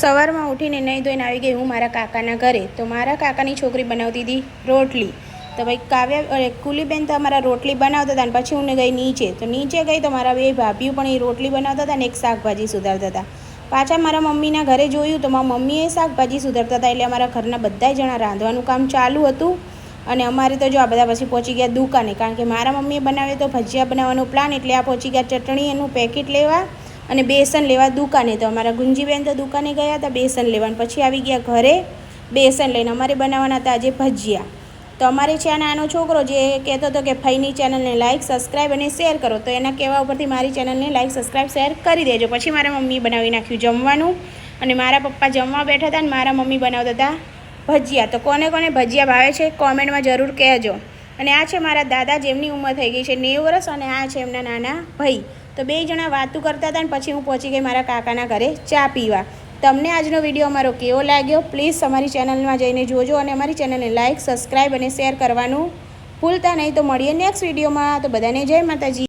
સવારમાં ઉઠીને નહીં ધોઈને આવી ગઈ હું મારા કાકાના ઘરે. તો મારા કાકાની છોકરી બનાવતી હતી રોટલી. તો ભાઈ કાવ્ય કુલીબેન તો અમારા રોટલી બનાવતા હતા અને પછી હું ગઈ નીચે. તો નીચે ગઈ તો મારા બે ભાભીઓ પણ એ રોટલી બનાવતા હતા અને એક શાકભાજી સુધારતા હતા. પાછા મારા મમ્મીના ઘરે જોયું તો મારા મમ્મીએ શાકભાજી સુધારતા હતા એટલે અમારા ઘરના બધા જણા રાંધવાનું કામ ચાલુ હતું. અને અમારે તો જો આ બધા પછી પહોંચી ગયા દુકાને. કારણ કે મારા મમ્મીએ બનાવ્યો તો ભજીયા બનાવવાનો પ્લાન એટલે આ પહોંચી ગયા ચટણી, એનું પેકેટ લેવા. અને બેસન લેવા દુકાને, તો અમારા ગુંજીબેન તો દુકાને ગયા હતા, બેસન લેવા પછી આવી ગયા ઘરે, બેસન લઈને અમારે બનાવવાના હતા આજે ભજીયા. તો અમારે છે નાનો છોકરો જે કહેતો હતો કે ફઈની ચેનલને લાઇક સબસ્ક્રાઈબ અને શેર કરો, તો એના કહેવા ઉપરથી મારી ચેનલને લાઇક સબસ્ક્રાઈબ શેર કરી દેજો. પછી મારા મમ્મી બનાવી નાખ્યું જમવાનું અને મારા પપ્પા જમવા બેઠા હતા અને મારા મમ્મી બનાવતા હતા ભજીયા. તો કોને કોને ભજીયા ભાવે છે કોમેન્ટમાં જરૂર કહેજો. અને આ છે મારા દાદા, જેમની ઉંમર થઈ ગઈ છે નેવું વર્ષ અને આ છે એમના નાના ભાઈ. તો બે જણા વાતું કરતા હતા અને પછી હું પહોંચી ગઈ મારા કાકાના ઘરે ચા પીવા. તમને આજનો વીડિયો અમારો કેવો લાગ્યો? પ્લીઝ અમારી ચેનલમાં જઈને જોજો અને અમારી ચેનલને લાઇક સબસ્ક્રાઈબ અને શેર કરવાનું ભૂલતા નહીં. તો મળીએ નેક્સ્ટ વિડીયોમાં. તો બધાને જય માતાજી.